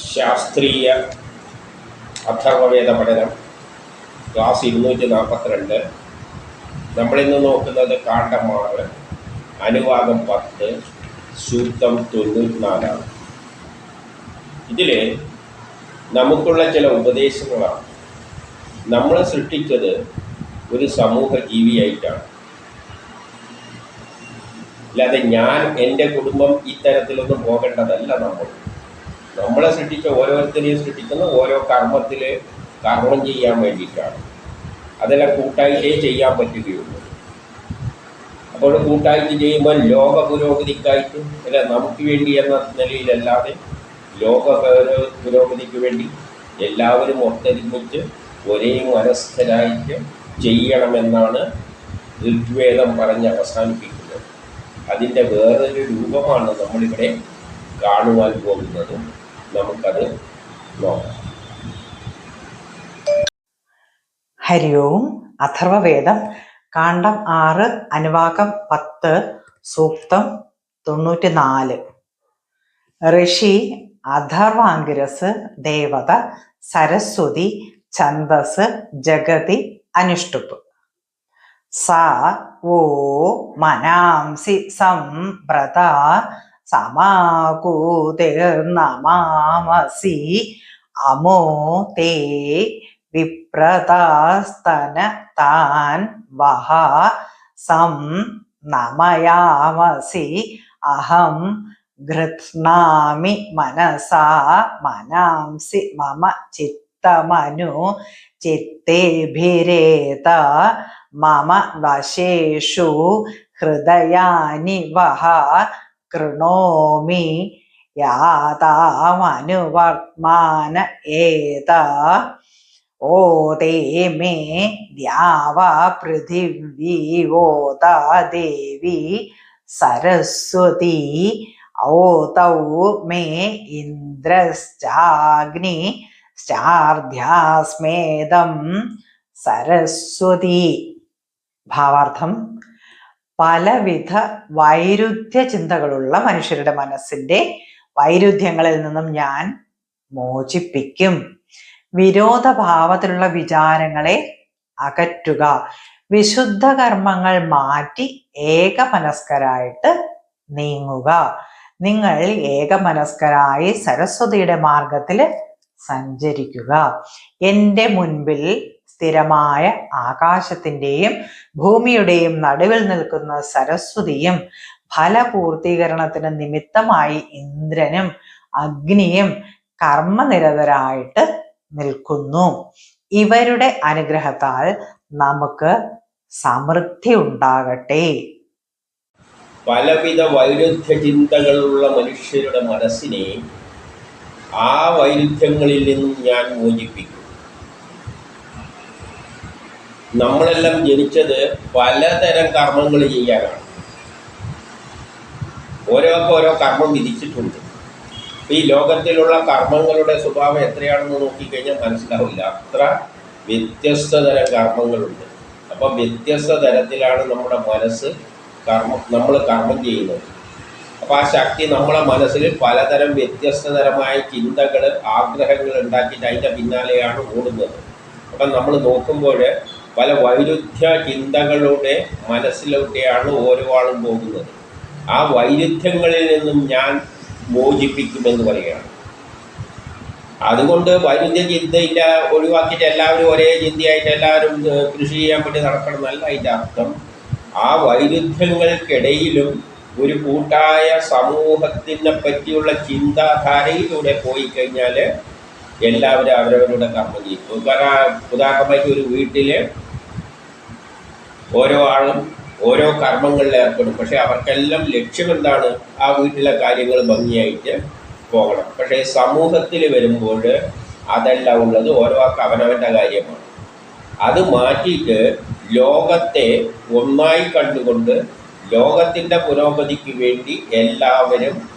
ശാസ്ത്രീയ അഥർവവേദ പഠനം ക്ലാസ് ഇരുന്നൂറ്റി നാൽപ്പത്തിരണ്ട് നമ്മളിന്ന് നോക്കുന്നത് കാണ്ഡം ആറ് അനുവാദം പത്ത് സൂക്തം തൊണ്ണൂറ്റിനാലാണ്. ഇതിൽ നമുക്കുള്ള ചില ഉപദേശങ്ങളാണ്. നമ്മൾ സൃഷ്ടിച്ചത് ഒരു സമൂഹ ജീവിയായിട്ടാണ് അല്ലാതെ ഞാൻ എന്റെ കുടുംബം ഇത്തരത്തിലൊന്നും പോകേണ്ടതല്ല നമ്മൾ. നമ്മളെ സൃഷ്ടിച്ച ഓരോരുത്തരെയും സൃഷ്ടിക്കുന്ന ഓരോ കർമ്മത്തിൽ കർമ്മം ചെയ്യാൻ വേണ്ടിയിട്ടാണ്. അതെല്ലാം കൂട്ടായിട്ടേ ചെയ്യാൻ പറ്റുകയുള്ളൂ. അപ്പോൾ കൂട്ടായിട്ട് ചെയ്യുമ്പോൾ ലോക പുരോഗതിക്കായിട്ട് അല്ല നമുക്ക് വേണ്ടി എന്ന നിലയിലല്ലാതെ ലോക പുരോ- പുരോഗതിക്ക് വേണ്ടി എല്ലാവരും ഒത്തൊരുമിച്ച് ഒരേ മനസ്ഥരായിട്ട് ചെയ്യണമെന്നാണ് ഋഗ്വേദം പറഞ്ഞ് അവസാനിപ്പിക്കുന്നത്. അതിന്റെ വേറൊരു രൂപമാണ് നമ്മളിവിടെ കാണുവാൻ പോകുന്നതും. നമുക്കത് നോക്കാം. ഹരി ഓം അഥർവവേദം കാണ്ഡം ആറ് അനുവാകം പത്ത് സൂക്തം തൊണ്ണൂറ്റി നാല് ഋഷി അഥർവാങ്കിരസ് ദേവത സരസ്വതി ഛന്ദസ് ജഗതി അനുഷ്ടുപ്പ്. സ ഓ മനാംസി സംപ്രത സമാകൂതിർനമാമസി അമോ തേ വിപ്രതാസ്തന താൻ വഹ സം നമയാമസി അഹം ഗൃത്നാമി മനസാ മനാംസി മമ ചിത്തമനു ചിത്തേഭിരേത മമ വശേഷു ഹൃദയാനി വഹ कृणोमि यातामनुवर्त्मान एत। ओ ते मे द्यावा पृथिवी ओता देवी सरस्वती। औतौ मे इन्द्रश्चाग्नि सरस्वती। भावार्थं പലവിധ വൈരുദ്ധ്യ ചിന്തകളുള്ള മനുഷ്യരുടെ മനസ്സിന്റെ വൈരുദ്ധ്യങ്ങളിൽ നിന്നും ഞാൻ മോചിപ്പിക്കും. വിരോധഭാവത്തിലുള്ള വിചാരങ്ങളെ അകറ്റുക. വിശുദ്ധ കർമ്മങ്ങൾ മാറ്റി ഏകമനസ്കരായിട്ട് നീങ്ങുക. നിങ്ങൾ ഏകമനസ്കരായി സരസ്വതിയുടെ മാർഗത്തിൽ സഞ്ചരിക്കുക. എന്റെ മുൻപിൽ സ്ഥിരമായ ആകാശത്തിന്റെയും ഭൂമിയുടെയും നടുവിൽ നിൽക്കുന്ന സരസ്വതിയും ഫലപൂർത്തീകരണത്തിന് നിമിത്തമായി ഇന്ദ്രനും അഗ്നിയും കർമ്മനിരതരായിട്ട് നിൽക്കുന്നു. ഇവരുടെ അനുഗ്രഹത്താൽ നമുക്ക് സമൃദ്ധി ഉണ്ടാകട്ടെ. പലവിധ വൈരുദ്ധ്യ ചിന്തകളുള്ള മനുഷ്യരുടെ മനസ്സിനെ ആ വൈരുദ്ധ്യങ്ങളിൽ നിന്നും ഞാൻ മോചിപ്പിക്കും. നമ്മളെല്ലാം ജനിച്ചത് പലതരം കർമ്മങ്ങൾ ചെയ്യാനാണ്. ഓരോക്കെ ഓരോ കർമ്മം വിധിച്ചിട്ടുണ്ട്. ഈ ലോകത്തിലുള്ള കർമ്മങ്ങളുടെ സ്വഭാവം എത്രയാണെന്ന് നോക്കിക്കഴിഞ്ഞാൽ മനസ്സിലാവില്ല. അത്ര വ്യത്യസ്ത തരം കർമ്മങ്ങളുണ്ട്. അപ്പം വ്യത്യസ്ത തരത്തിലാണ് നമ്മുടെ മനസ്സ് കർമ്മം നമ്മൾ കർമ്മം ചെയ്യുന്നത്. അപ്പോൾ ആ ശക്തി നമ്മളെ മനസ്സിൽ പലതരം വ്യത്യസ്ത തരമായ ചിന്തകൾ ആഗ്രഹങ്ങൾ ഉണ്ടാക്കിയിട്ട് അതിന്റെ പിന്നാലെയാണ് ഓടുന്നത്. അപ്പം നമ്മൾ നോക്കുമ്പോൾ പല വൈരുദ്ധ്യ ചിന്തകളുടെ മനസ്സിലൂടെയാണ് ഓരോ ആളും പോകുന്നത്. ആ വൈരുദ്ധ്യങ്ങളിൽ നിന്നും ഞാൻ മോചിപ്പിക്കുമെന്ന് പറയുകയാണ്. അതുകൊണ്ട് വൈരുദ്ധ്യ ചിന്തയില്ല ഒഴിവാക്കിയിട്ട് എല്ലാവരും ഒരേ ചിന്തയായിട്ട് എല്ലാവരും കൃഷി ചെയ്യാൻ വേണ്ടി നടക്കണം എന്നല്ല അതിന്റെ അർത്ഥം. ആ വൈരുദ്ധ്യങ്ങൾക്കിടയിലും ഒരു കൂട്ടായ സമൂഹത്തിനെ പറ്റിയുള്ള ചിന്താധാരയിലൂടെ പോയി കഴിഞ്ഞാൽ എല്ലാവരും അവരവരുടെ ചെയ്യും ഉദാഹരണമായിട്ട് ഒരു വീട്ടിൽ ഓരോ ആളും ഓരോ കർമ്മങ്ങളിൽ ഏർപ്പെടും. പക്ഷേ അവർക്കെല്ലാം ലക്ഷ്യം എന്താണ്? ആ വീട്ടിലെ കാര്യങ്ങൾ ഭംഗിയായിട്ട് പോകണം. പക്ഷേ സമൂഹത്തിൽ വരുമ്പോൾ അതല്ല ഉള്ളത്. ഓരോ അവനവന്റെ കാര്യമാണ്. അത് മാറ്റിയിട്ട് ലോകത്തെ ഒന്നായി കണ്ടുകൊണ്ട് ലോകത്തിന്റെ പുരോഗതിക്ക് വേണ്ടി എല്ലാവരും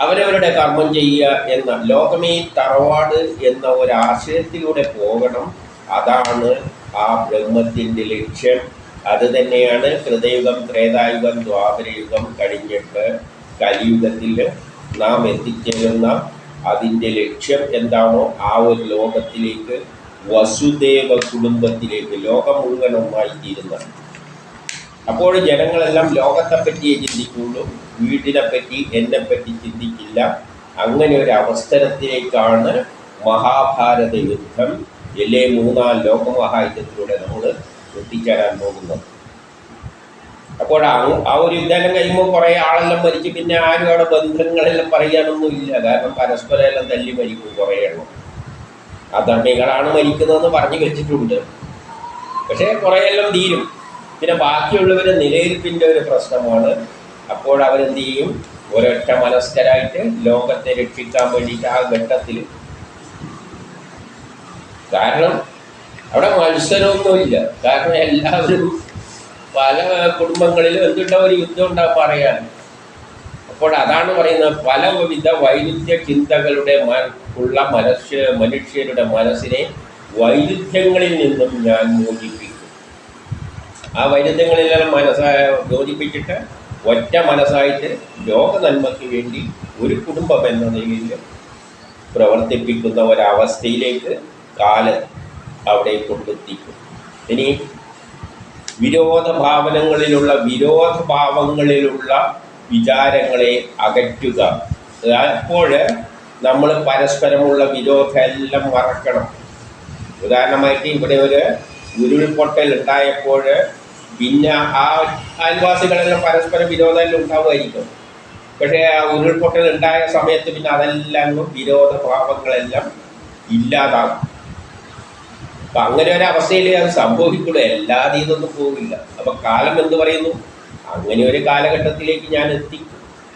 അവരവരുടെ കർമ്മം ചെയ്യുക എന്ന ലോകമേ തറവാട് എന്ന ഒരാശയത്തിലൂടെ പോകണം. അതാണ് ആ ബ്രഹ്മത്തിന്റെ ലക്ഷ്യം. അത് തന്നെയാണ് കൃതയുഗം ത്രേതായുഗം ദ്വാപരയുഗം കഴിഞ്ഞിട്ട് കലിയുഗത്തിൽ നാം എത്തിച്ചേരുന്ന അതിന്റെ ലക്ഷ്യം എന്താണോ ആ ഒരു ലോകത്തിലേക്ക് വസുദേവ കുടുംബത്തിലേക്ക് ലോകം മുഴുവൻ ഒന്നായി തീരുന്നത് അപ്പോൾ ജനങ്ങളെല്ലാം ലോകത്തെ പറ്റിയേ ചിന്തിക്കുള്ളൂ വീട്ടിനെ പറ്റി എന്നെ പറ്റി ചിന്തിക്കില്ല. അങ്ങനെ ഒരു അവസരത്തിലേക്കാണ് മഹാഭാരത യുദ്ധം. എല്ലേ മൂന്നാം ലോകമഹായുദ്ധത്തിലൂടെ നമ്മൾ എത്തിച്ചേരാൻ പോകുന്നത്. അപ്പോൾ ആ- ഒരു യുദ്ധം കഴിയുമ്പോൾ കുറേ ആളെല്ലാം മരിച്ച് പിന്നെ ആരും അവിടെ ബന്ധങ്ങളെല്ലാം പറയാനൊന്നും ഇല്ല. കാരണം പരസ്പരം എല്ലാം തല്ലി മരിക്കും കുറേ എണ്ണം. അധർമ്മികളാണ് മരിക്കുന്നതെന്ന് പറഞ്ഞു വെച്ചിട്ടുണ്ട്. പക്ഷേ കുറേയെല്ലാം തീരും. പിന്നെ ബാക്കിയുള്ളവരെ നിലനിൽപ്പിന്റെ ഒരു പ്രശ്നമാണ്. അപ്പോൾ അവരെന്ത് ചെയ്യും ഒരൊറ്റ മനസ്കരായിട്ട് ലോകത്തെ രക്ഷിക്കാൻ വേണ്ടിയിട്ട് ആ ഘട്ടത്തിൽ കാരണം അവിടെ മത്സരമൊന്നുമില്ല കാരണം എല്ലാവരും പല കുടുംബങ്ങളിലും എന്തുണ്ടാവും ഒരു യുദ്ധം ഉണ്ടാവും പറയാൻ അപ്പോൾ അതാണ് പറയുന്നത് പലവിധ വൈരുദ്ധ്യ ചിന്തകളുടെ ഉള്ള മനുഷ്യ മനുഷ്യരുടെ മനസ്സിനെ വൈരുദ്ധ്യങ്ങളിൽ നിന്നും ഞാൻ മോചിപ്പിക്കും ആ വൈരുദ്ധ്യങ്ങളെല്ലാം മനസ്സായ യോജിപ്പിച്ചിട്ട് ഒറ്റ മനസ്സായിട്ട് ലോക നന്മയ്ക്ക് വേണ്ടി ഒരു കുടുംബം എന്ന നിലയിൽ പ്രവർത്തിപ്പിക്കുന്ന ഒരവസ്ഥയിലേക്ക് കാൽ അവിടെ കൊണ്ടെത്തിക്കും. ഇനി വിരോധ ഭാവനങ്ങളിലുള്ള വിരോധ ഭാവങ്ങളിലുള്ള വിചാരങ്ങളെ അകറ്റുക. അപ്പോൾ നമ്മൾ പരസ്പരമുള്ള വിരോധം എല്ലാം മറക്കണം. ഉദാഹരണമായിട്ട് ഇവിടെ ഒരു ഉരുൾപൊട്ടൽ ഉണ്ടായപ്പോൾ പിന്നെ ആ അയൽവാസികളെല്ലാം പരസ്പരം വിരോധമെല്ലാം ഉണ്ടാവുമായിരിക്കും. പക്ഷേ ആ ഉരുൾപൊട്ടൽ ഉണ്ടായ സമയത്ത് പിന്നെ അതെല്ലാം വിരോധ ഭാവങ്ങളെല്ലാം ഇല്ലാതാകും. അപ്പം അങ്ങനെ ഒരു അവസ്ഥയിൽ അത് സംഭവിക്കുള്ളൂ. എല്ലാ ഇതൊന്നും പോകില്ല അപ്പം കാലം എന്ന് പറയുന്നു? അങ്ങനെ ഒരു കാലഘട്ടത്തിലേക്ക് ഞാൻ എത്തി.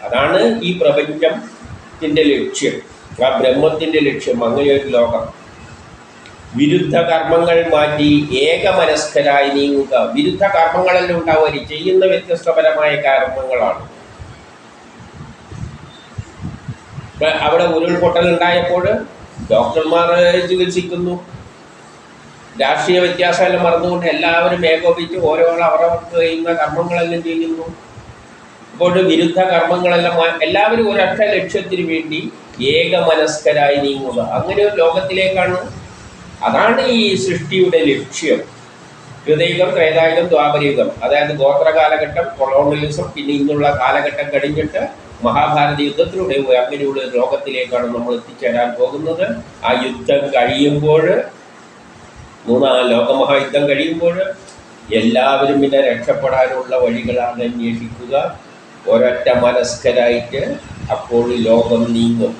അതാണ് ഈ പ്രപഞ്ചത്തിന്റെ ലക്ഷ്യം. ആ ബ്രഹ്മത്തിന്റെ ലക്ഷ്യം. അങ്ങനെ ഒരു ലോകം. വിരുദ്ധ കർമ്മങ്ങൾ മാറ്റി ഏകമനസ്കരായി നീങ്ങുക. വിരുദ്ധ കർമ്മങ്ങളെല്ലാം ഉണ്ടാവുക ചെയ്യുന്ന വ്യത്യസ്തപരമായ കർമ്മങ്ങളാണ്. അവിടെ ഉരുൾപൊട്ടൽ ഉണ്ടായപ്പോൾ ഡോക്ടർമാർ ചികിത്സിക്കുന്നു. രാഷ്ട്രീയ വ്യത്യാസമെല്ലാം മറന്നുകൊണ്ട് എല്ലാവരും ഏകോപിച്ച് ഓരോ അവരവർക്ക് ചെയ്യുന്ന കർമ്മങ്ങളെല്ലാം ചെയ്യുന്നു. അപ്പോൾ വിരുദ്ധ കർമ്മങ്ങളെല്ലാം എല്ലാവരും ഒരൊറ്റ ലക്ഷ്യത്തിന് വേണ്ടി ഏകമനസ്കരായി നീങ്ങുക. അങ്ങനെ ഒരു ലോകത്തിലേക്കാണ് അതാണ് ഈ സൃഷ്ടിയുടെ ലക്ഷ്യം. ഹൃദയുഗം ത്രേതായുഗം ദ്വാപരയുഗം. അതായത് ഗോത്ര കാലഘട്ടം കൊളോണിയലിസം പിന്നെ ഇന്നുള്ള കാലഘട്ടം കഴിഞ്ഞിട്ട് മഹാഭാരത യുദ്ധത്തിലൂടെ അങ്ങനെയുള്ള ലോകത്തിലേക്കാണ് നമ്മൾ എത്തിച്ചേരാൻ പോകുന്നത്. ആ യുദ്ധം കഴിയുമ്പോൾ മൂന്നാം ലോകമഹായുദ്ധം കഴിയുമ്പോൾ എല്ലാവരും പിന്നെ രക്ഷപ്പെടാനുള്ള വഴികളാണ് അന്വേഷിക്കുക. ഒരൊറ്റ മനസ്കരായിട്ട് അപ്പോൾ ലോകം നീങ്ങും.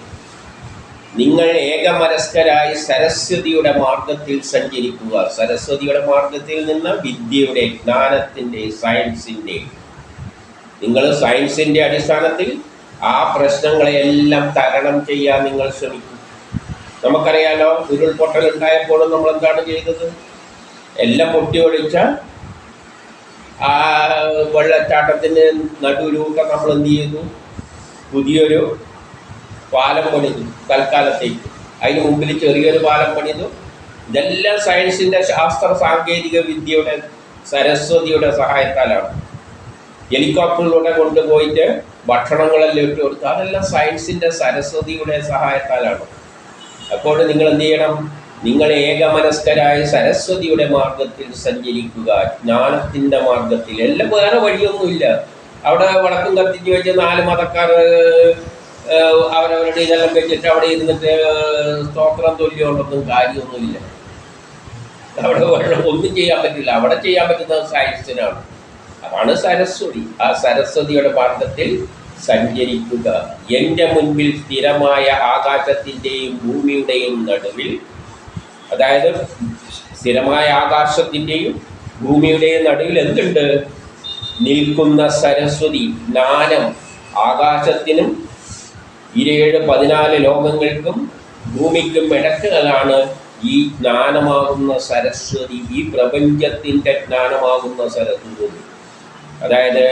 നിങ്ങൾ ഏകമനസ്കരായി സരസ്വതിയുടെ മാർഗത്തിൽ സഞ്ചരിക്കുക. സരസ്വതിയുടെ മാർഗത്തിൽ നിന്ന് വിദ്യയുടെ ജ്ഞാനത്തിന്റെ സയൻസിന്റെ നിങ്ങൾ സയൻസിന്റെ അടിസ്ഥാനത്തിൽ ആ പ്രശ്നങ്ങളെയെല്ലാം തരണം ചെയ്യാൻ നിങ്ങൾ ശ്രമിക്കും. നമുക്കറിയാലോ ഉരുൾപൊട്ടൽ ഉണ്ടായപ്പോഴും നമ്മൾ എന്താണ് ചെയ്തത്? എല്ലാം പൊട്ടി ഒളിച്ച ആ വെള്ളച്ചാട്ടത്തിന് നടുവിലൂടെ നമ്മൾ എന്ത് ചെയ്തു? പുതിയൊരു പാലം പണിതു തൽക്കാലത്തേക്ക്. അതിന് മുമ്പിൽ ചെറിയൊരു പാലം പണിതു ഇതെല്ലാം സയൻസിന്റെ ശാസ്ത്ര സാങ്കേതിക വിദ്യയുടെ സരസ്വതിയുടെ സഹായത്താലാണ്. ഹെലികോപ്റ്ററിലൂടെ കൊണ്ടുപോയിട്ട് ഭക്ഷണങ്ങളെല്ലാം ഇട്ട് കൊടുത്തു അതെല്ലാം സയൻസിന്റെ സരസ്വതിയുടെ സഹായത്താലാണ്. അപ്പോൾ നിങ്ങൾ എന്ത് ചെയ്യണം? നിങ്ങൾ ഏകമനസ്കരായ സരസ്വതിയുടെ മാർഗത്തിൽ സഞ്ചരിക്കുക ജ്ഞാനത്തിന്റെ മാർഗത്തിൽ. എല്ലാം വേറെ വഴിയൊന്നുമില്ല. അവിടെ വടക്കും കത്തിച്ച് വെച്ച് നാല് മതക്കാർ അവരവരുടെ ഇതെല്ലാം വെച്ചിട്ട് അവിടെ ഇരുന്നിട്ട് സ്തോത്രം തൊല്ലിയോണ്ടൊന്നും കാര്യമൊന്നുമില്ല. അവിടെ ഒന്നും ചെയ്യാൻ പറ്റില്ല. അവിടെ ചെയ്യാൻ പറ്റുന്നത് സയൻസിനാണ്. അതാണ് സരസ്വതി. ആ സരസ്വതിയുടെ മാർഗത്തിൽ സഞ്ചരിക്കുക. എന്റെ മുൻപിൽ സ്ഥിരമായ ആകാശത്തിന്റെയും ഭൂമിയുടെയും നടുവിൽ അതായത് സ്ഥിരമായ ആകാശത്തിന്റെയും ഭൂമിയുടെയും നടുവിൽ എന്തുണ്ട്? നിൽക്കുന്ന സരസ്വതി ജ്ഞാനം. ആകാശത്തിനും ഇരുപേഴ് പതിനാല് ലോകങ്ങൾക്കും ഭൂമിക്കും ഇടക്കുകളാണ് ഈ ജ്ഞാനമാകുന്ന സരസ്വതി ഈ പ്രപഞ്ചത്തിന്റെ ജ്ഞാനമാകുന്ന സരസ്വതി. അതായത്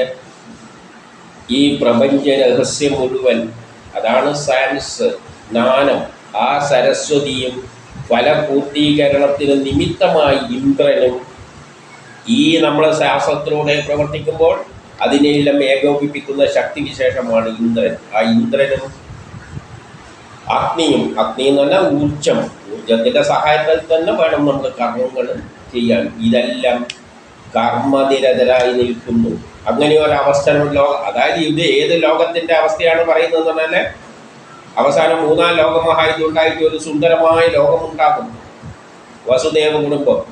ഈ പ്രപഞ്ച രഹസ്യം മുഴുവൻ അതാണ് സയൻസ് ജ്ഞാനം. ആ സരസ്വതിയും ഫലപൂർത്തീകരണത്തിന് നിമിത്തമായി ഇന്ദ്രനും ഈ നമ്മളെ ശാസ്ത്രത്തിലൂടെ പ്രവർത്തിക്കുമ്പോൾ അതിനെല്ലാം ഏകോപിപ്പിക്കുന്ന ശക്തിവിശേഷമാണ് ഇന്ദ്രൻ. ആ ഇന്ദ്രനും അഗ്നിയും അഗ്നി എന്ന് പറഞ്ഞാൽ ഊർജം ഊർജത്തിന്റെ സഹായത്തിൽ തന്നെ വേണം നമ്മൾ കർമ്മങ്ങൾ ചെയ്യാൻ. ഇതെല്ലാം കർമ്മനിരതരായി നിൽക്കുന്നു. അങ്ങനെ ഒരു അവസരം ലോക അതായത് ഇത് ഏത് ലോകത്തിന്റെ അവസ്ഥയാണ് പറയുന്നത് പറഞ്ഞാൽ അവസാനം മൂന്നാം ലോകമഹായുദ്ധമുണ്ടായിട്ട് ഒരു സുന്ദരമായ ലോകമുണ്ടാകും. വസുദേവ കുടുംബം.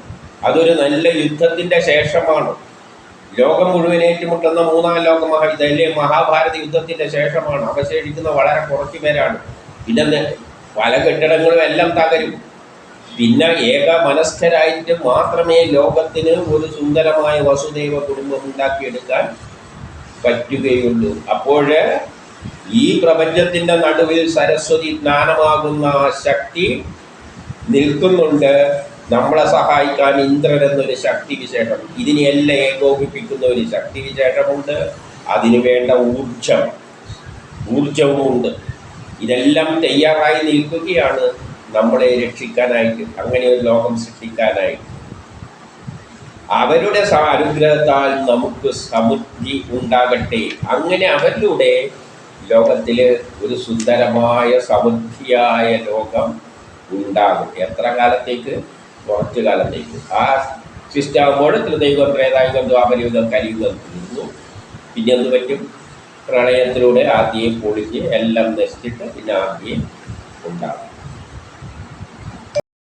അതൊരു നല്ല യുദ്ധത്തിന്റെ ശേഷമാണ്. ലോകം മുഴുവൻ ഏറ്റുമുട്ടുന്ന മൂന്നാം ലോകമഹായുദ്ധം അല്ലെ മഹാഭാരത യുദ്ധത്തിന്റെ ശേഷമാണ്. അവശേഷിക്കുന്ന വളരെ കുറച്ചു പേരാണ്. പിന്നെ പല കെട്ടിടങ്ങളും എല്ലാം തകരും. പിന്നെ ഏക മനസ്കരായിട്ട് മാത്രമേ ലോകത്തിന് ഒരു സുന്ദരമായ വസുദൈവ കുടുംബം ഉണ്ടാക്കിയെടുക്കാൻ പറ്റുകയുള്ളൂ. അപ്പോഴ് ഈ പ്രപഞ്ചത്തിന്റെ നടുവിൽ സരസ്വതി ജ്ഞാനമാകുന്ന ശക്തി നിൽക്കുന്നുണ്ട്. നമ്മളെ സഹായിക്കാൻ ഇന്ദ്രൻ എന്നൊരു ശക്തി വിശേഷം. ഇതിനെയെല്ലാം ഏകോപിപ്പിക്കുന്ന ഒരു ശക്തി വിശേഷമുണ്ട്. അതിനു വേണ്ട ഊർജം ഊർജവുമുണ്ട് ഇതെല്ലാം തയ്യാറായി നിൽക്കുകയാണ് നമ്മളെ രക്ഷിക്കാനായിട്ട് അങ്ങനെ ഒരു ലോകം സൃഷ്ടിക്കാനായിട്ട്. അവരുടെ അനുഗ്രഹത്താൽ നമുക്ക് സമൃദ്ധി ഉണ്ടാകട്ടെ. അങ്ങനെ അവരിലൂടെ ലോകത്തിൽ ഒരു സുന്ദരമായ സമൃദ്ധിയായ ലോകം ഉണ്ടാകും എത്ര കാലത്തേക്ക്? കുറച്ച് കാലത്തേക്ക്. ആ സിസ്റ്റാകുമ്പോൾ ത്രിദൈവം ത്രേതായുഗം ദ്വാപരയുഗം കരിയുഗം തീർന്നു പിന്നെ എന്ത് പറ്റും? പ്രളയത്തിലൂടെ ആദ്യം പൊളിഞ്ഞ് എല്ലാം നശിച്ചിട്ട് പിന്നെ ആദ്യം ഉണ്ടാകും.